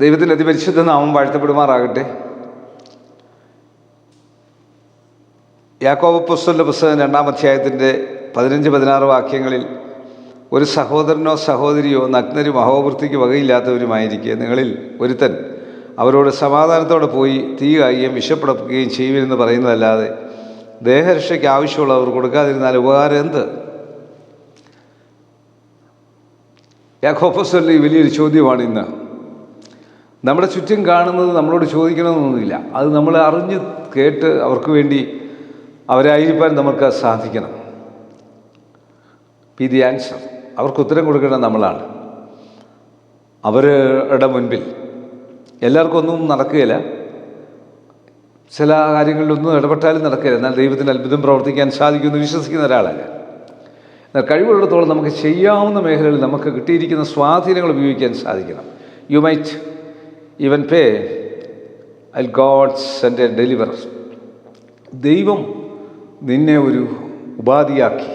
ദൈവത്തിന്റെ അതിപരിശുദ്ധ നാമം വാഴ്ത്തപ്പെടുമാറാകട്ടെ. യാക്കോബ പുസ്തകന്റെ പുസ്തകം രണ്ടാം അധ്യായത്തിന്റെ പതിനഞ്ച് പതിനാറ് വാക്യങ്ങളിൽ ഒരു സഹോദരനോ സഹോദരിയോ നഗ്നരും അഹോവൃത്തിക്ക് വകയില്ലാത്തവരുമായിരിക്കെ. നിങ്ങളിൽ ഒരുത്തൻ അവരോട് സമാധാനത്തോടെ പോയി തീ കായുകയും വിശപ്പടക്കുകയും ചെയ്യുമെന്ന് പറയുന്നതല്ലാതെ ദേഹരക്ഷയ്ക്ക് ആവശ്യമുള്ളവർ കൊടുക്കാതിരുന്നാൽ ഉപകാരം എന്ത്? ഈ വലിയൊരു ചോദ്യമാണ് ഇന്ന്. നമ്മുടെ ചുറ്റും കാണുന്നത് നമ്മളോട് ചോദിക്കണമെന്നൊന്നുമില്ല. അത് നമ്മൾ അറിഞ്ഞ് കേട്ട് അവർക്ക് വേണ്ടി അവരായിരിക്കാൻ നമുക്ക് സാധിക്കണം. പി ദി ആൻസർ അവർക്ക് ഉത്തരം കൊടുക്കേണ്ടത് നമ്മളാണ്. അവരുടെ മുൻപിൽ. എല്ലാവർക്കും ഒന്നും നടക്കുകയില്ല. ചില കാര്യങ്ങളിലൊന്നും ഇടപെട്ടാലും നടക്കില്ല എന്നാൽ ദൈവത്തിന് അത്ഭുതം പ്രവർത്തിക്കാൻ സാധിക്കുമെന്ന് വിശ്വസിക്കുന്ന ഒരാളല്ല. എന്നാൽ കഴിവുള്ളിടത്തോളം നമുക്ക് ചെയ്യാവുന്ന മേഖലകളിൽ നമുക്ക് കിട്ടിയിരിക്കുന്ന സ്വാധീനങ്ങൾ ഉപയോഗിക്കാൻ സാധിക്കണം. You might even pay I God's എന്റെ ഡെലിവർ ദൈവം നിന്നെ ഒരു ഉപാധിയാക്കി.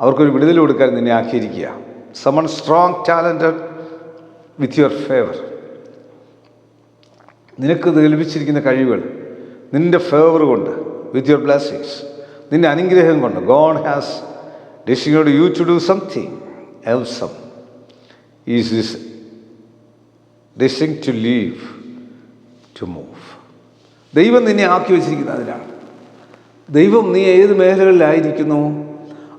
അവർക്കൊരു വിടുതൽ കൊടുക്കാൻ നിന്നെ ആക്കിയിരിക്കുക. Someone strong talented with your favour നിനക്ക് ലഭിച്ചിരിക്കുന്ന കഴിവുകൾ നിന്റെ ഫേവർ കൊണ്ട് വിത്ത് യുവർ ബ്ലെസ്സിങ്സ് നിന്റെ അനുഗ്രഹം കൊണ്ട്. God has designed you to do something else is this designing to leave to move ദൈവം നിന്നെ ആക്കി വച്ചിരിക്കുന്നത് അതിലാണ്. ദൈവം നീ ഏത് മേഖലകളിലായിരിക്കുന്നു?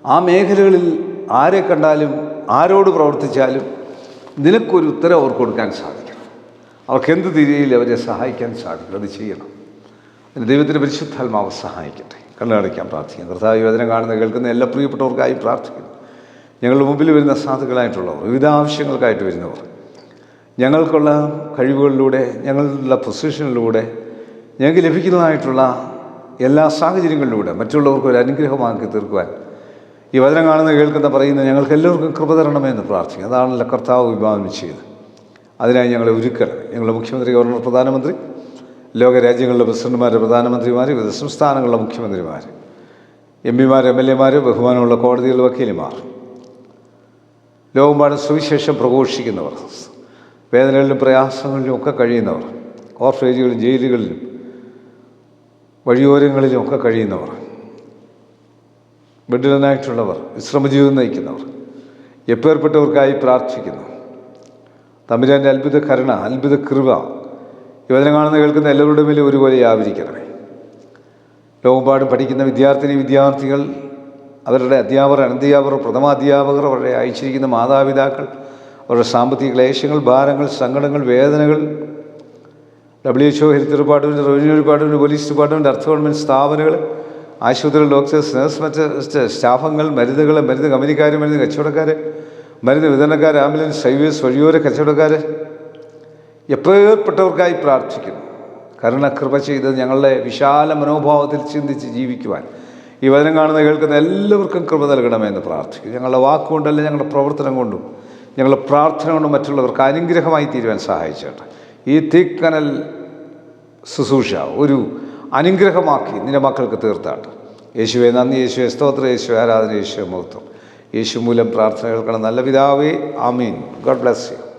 ആ മേഖലകളിൽ ആരെ കണ്ടാലും ആരോട് പ്രവർത്തിച്ചാലും നിനക്കൊരു ഉത്തരം അവർക്ക് കൊടുക്കാൻ സാധിക്കണം. അവർക്ക് എന്ത് തിരിയിൽ അവരെ സഹായിക്കാൻ സാധിക്കും അത് ചെയ്യണം. ദൈവത്തിന്റെ പരിശുദ്ധാത്മാവ് സഹായിക്കട്ടെ. കണ്ണടയ്ക്കാൻ പ്രാർത്ഥിക്കാം കർത്താവ് യോജന കാണുന്ന കേൾക്കുന്ന എല്ലാ പ്രിയപ്പെട്ടവർക്കായി പ്രാർത്ഥിക്കുന്നു. ഞങ്ങളുടെ മുമ്പിൽ വരുന്ന സാധുക്കളായിട്ടുള്ളവർ വിവിധ ആവശ്യങ്ങൾക്കായിട്ട് വരുന്നവർ ഞങ്ങൾക്കുള്ള കഴിവുകളിലൂടെ ഞങ്ങളുടെ പൊസിഷനിലൂടെ ഞങ്ങൾക്ക് ലഭിക്കുന്നതായിട്ടുള്ള എല്ലാ സാഹചര്യങ്ങളിലൂടെ മറ്റുള്ളവർക്ക് ഒരു അനുഗ്രഹമാക്കി തീർക്കുവാൻ ഈ വചനം കാണുന്ന കേൾക്കുന്ന പറയുന്ന ഞങ്ങൾക്ക് എല്ലാവർക്കും കൃപ തരണമെന്ന് പ്രാർത്ഥിക്കും അതാണല്ലോ കർത്താവ് വിഭാവനം ചെയ്ത് അതിനായി ഞങ്ങളെ ഒരുക്കണം. ഞങ്ങളുടെ മുഖ്യമന്ത്രി ഗവർണർ പ്രധാനമന്ത്രി ലോകരാജ്യങ്ങളിലെ പ്രസിഡന്റുമാർ പ്രധാനമന്ത്രിമാർ വിവിധ സംസ്ഥാനങ്ങളിലെ മുഖ്യമന്ത്രിമാർ എം പിമാർ എം എൽ എമാർ ബഹുമാനമുള്ള കോടതികളിലെ വക്കീലുമാർ ലോകമ്പാടും സുവിശേഷം പ്രഘോഷിക്കുന്നവർ വേദനകളിലും പ്രയാസങ്ങളിലും ഒക്കെ കഴിയുന്നവർ ഓർഫേജുകളിലും ജയിലുകളിലും വഴിയോരങ്ങളിലും ഒക്കെ കഴിയുന്നവർ ബെഡിലനായിട്ടുള്ളവർ വിശ്രമജീവിതം നയിക്കുന്നവർ എപ്പേർപ്പെട്ടവർക്കായി പ്രാർത്ഥിക്കുന്നു. തമ്പുരാന്റെ അത്ഭുത കരുണ അത്ഭുത കൃപ യുവജനം കാണുന്ന കേൾക്കുന്ന എല്ലാവരുടെ മേലും ഒരുപോലെ ആവരിക്കണമേ ലോകമ്പാടും പഠിക്കുന്ന വിദ്യാർത്ഥിനി വിദ്യാർത്ഥികൾ അവരുടെ അധ്യാപകർ അനധ്യാപകർ പ്രഥമാധ്യാപകർ അവരുടെ അയച്ചിരിക്കുന്ന മാതാപിതാക്കൾ അവരുടെ സാമ്പത്തിക ക്ലേശങ്ങൾ ഭാരങ്ങൾ സങ്കടങ്ങൾ വേദനകൾ. W H O health department revenue department police department അർത്ഥ ഗവൺമെന്റ് സ്ഥാപനങ്ങൾ ആശുപത്രികൾ ഡോക്ടേഴ്സ് നഴ്സ് മറ്റ് സ്റ്റാഫുകൾ മരുന്നുകൾ മരുന്ന് കമ്പനിക്കാർ മരുന്ന് കച്ചവടക്കാർ മരുന്ന് വിതരണക്കാർ ആംബുലൻസ് ഹൈവേസ് വഴിയോര കച്ചവടക്കാർ എപ്പോഴപ്പെട്ടവർക്കായി പ്രാർത്ഥിക്കുന്നു. കരുണ കൃപ ചെയ്ത് ഞങ്ങളുടെ വിശാല മനോഭാവത്തിൽ ചിന്തിച്ച് ജീവിക്കുവാൻ. ഈ വചനം കാണുന്ന കേൾക്കുന്ന എല്ലാവർക്കും കൃപ നൽകണമെന്ന് പ്രാർത്ഥിക്കും ഞങ്ങളുടെ വാക്കുകൊണ്ടല്ല ഞങ്ങളുടെ പ്രവർത്തനം കൊണ്ടും ഞങ്ങളുടെ പ്രാർത്ഥന കൊണ്ട് മറ്റുള്ളവർക്ക് അനുഗ്രഹമായി തീരുവാൻ സഹായിച്ചേട്ടെ. ഈ തീക്കനൽ ശുശ്രൂഷ ഒരു അനുഗ്രഹമാക്കി നിന്റെ മക്കൾക്ക് തീർത്താട്ട്. യേശുവെ നന്ദി യേശുവെ സ്തോത്ര യേശു ആരാധന യേശുവെ മഹത്വം. യേശു മൂലം പ്രാർത്ഥന കേൾക്കണം. നല്ല പിതാവേ ആമീൻ. God bless you.